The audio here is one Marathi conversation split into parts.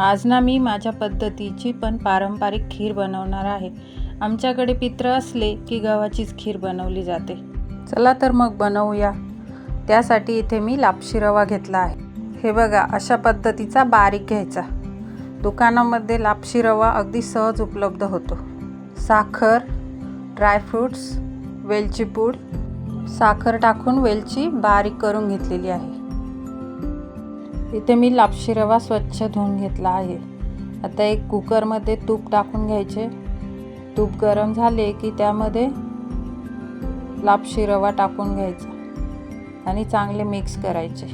आज ना मी माझ्या पद्धतीची पण पारंपरिक खीर बनवणार आहे. आमच्याकडे पित्र असले की गव्हाचीच खीर बनवली जाते. चला तर मग बनवूया. त्यासाठी इथे मी लापशी रवा घेतला आहे. हे बघा अशा पद्धतीचा बारीक घ्यायचा. दुकानामध्ये लापशी रवा अगदी सहज उपलब्ध होतो. साखर ड्रायफ्रूट्स वेलची पूड साखर टाकून वेलची बारीक करून घेतलेली आहे. इथे मी लापशी रवा स्वच्छ धुवून घेतला आहे. आता एक कुकरमध्ये तूप टाकून घ्यायचे. तूप गरम झाले की त्यामध्ये लापशी रवा टाकून घ्यायचा आणि चांगले मिक्स करायचे.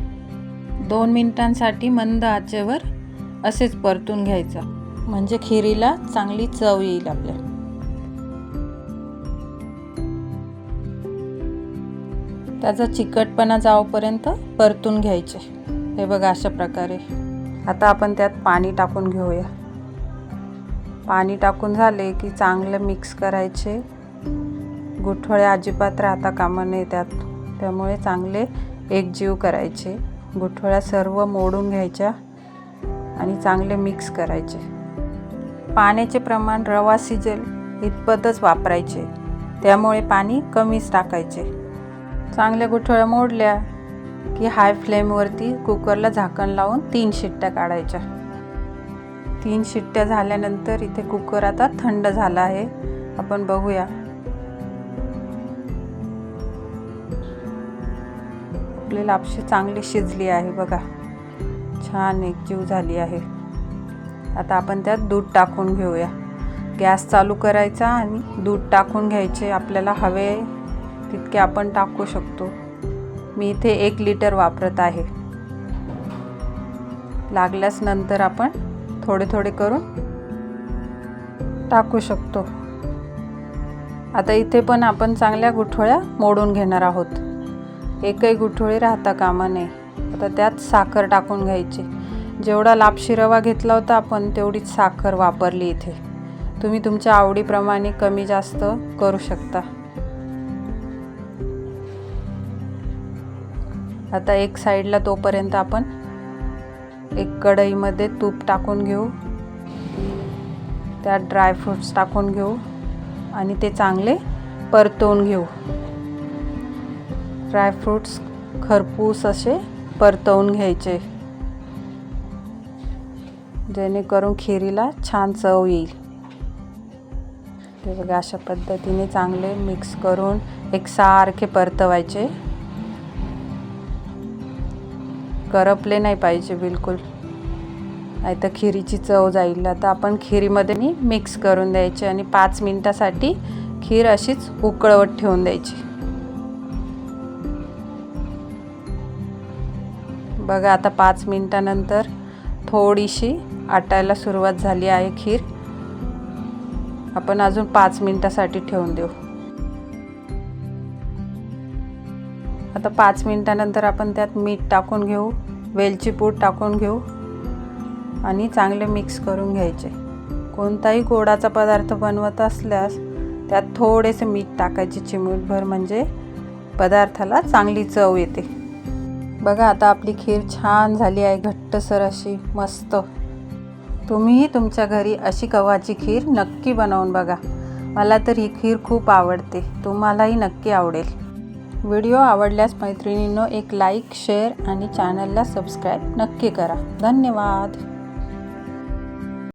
दोन मिनटांसाठी मंद आचेवर असेच परतून घ्यायचं. म्हणजे खिरीला चांगली चव येईल आपल्या त्याचा चिकटपणा जाऊपर्यंत परतून घ्यायचे. हे बघा अशा प्रकारे. आता आपण त्यात पाणी टाकून घेऊया. पाणी टाकून झाले की चांगलं मिक्स करायचे. गुठळे अजिबात राहता कामा नये त्यात. त्यामुळे चांगले एकजीव करायचे. गुठळ्या सर्व मोडून घ्यायच्या आणि चांगले मिक्स करायचे. पाण्याचे प्रमाण रवा शिजेल इतपतच वापरायचे. त्यामुळे पाणी कमीच टाकायचे. चांगल्या गुठळ्या मोडल्या की हाय फ्लेमवरती कुकरला झाकण लावून तीन शिट्ट्या काढायच्या. तीन शिट्ट्या झाल्यानंतर इथे कुकर आता थंड झाला आहे. आपण बघूया. आपली लापशी चांगली शिजली आहे बघा. छान एकजीव झाली आहे. आता आपण त्यात दूध टाकून घेऊया. गॅस चालू करायचा आणि दूध टाकून घ्यायचे. आपल्याला हवे तितके आपण टाकू शकतो. मी इथे एक लिटर वापरत आहे. लागल्यास नंतर आपण थोडे थोडे करून टाकू शकतो. आता इथे पण आपण चांगल्या गुठोळ्या मोडून घेणार आहोत. एकही गुठोळी राहता कामा नये. आता त्यात साखर टाकून घ्यायची. जेवढा लापशी रवा घेतला होता आपण तेवढीच साखर वापरली इथे. तुम्ही तुमच्या आवडीप्रमाणे कमी जास्त करू शकता. आता एक साईडला तोपर्यंत आपण एक कढईमध्ये तूप टाकून घेऊ. त्यात ड्रायफ्रूट्स टाकून घेऊ आणि ते चांगले परतवून घेऊ. ड्रायफ्रूट्स खरपूस असे परतवून घ्यायचे जेणेकरून खिरीला छान चव येईल. ते बघा अशा पद्धतीने चांगले मिक्स करून एकसारखे परतवायचे. करपले नाही पाहिजे बिलकुल. नाही तर खिरीची चव जाईल. आता आपण खिरीमध्ये मिक्स करून द्यायची आणि पाच मिनटासाठी खीर अशीच उकळवत ठेवून द्यायची. बघा आता पाच मिनटानंतर थोडीशी आटायला सुरुवात झाली आहे खीर. आपण अजून पाच मिनटासाठी ठेवून देऊ. आता पाच मिनटानंतर आपण त्यात मीठ टाकून घेऊ वेलची पूड टाकून घेऊ आणि चांगले मिक्स करून घ्यायचे. कोणताही गोडाचा पदार्थ बनवत असल्यास त्यात थोडेसे मीठ टाकायचे. चिमूटभर म्हणजे पदार्थाला चांगली चव येते. बघा आता आपली खीर छान झाली आहे. घट्टसर अशी मस्त. तुम्हीही तुमच्या घरी अशी गव्हाची खीर नक्की बनवून बघा. मला तर ही खीर खूप आवडते. तुम्हालाही नक्की आवडेल. व्हिडिओ आवडल्यास मैत्रिणींनो एक लाईक शेअर आणि चॅनलला सबस्क्राईब नक्की करा. धन्यवाद.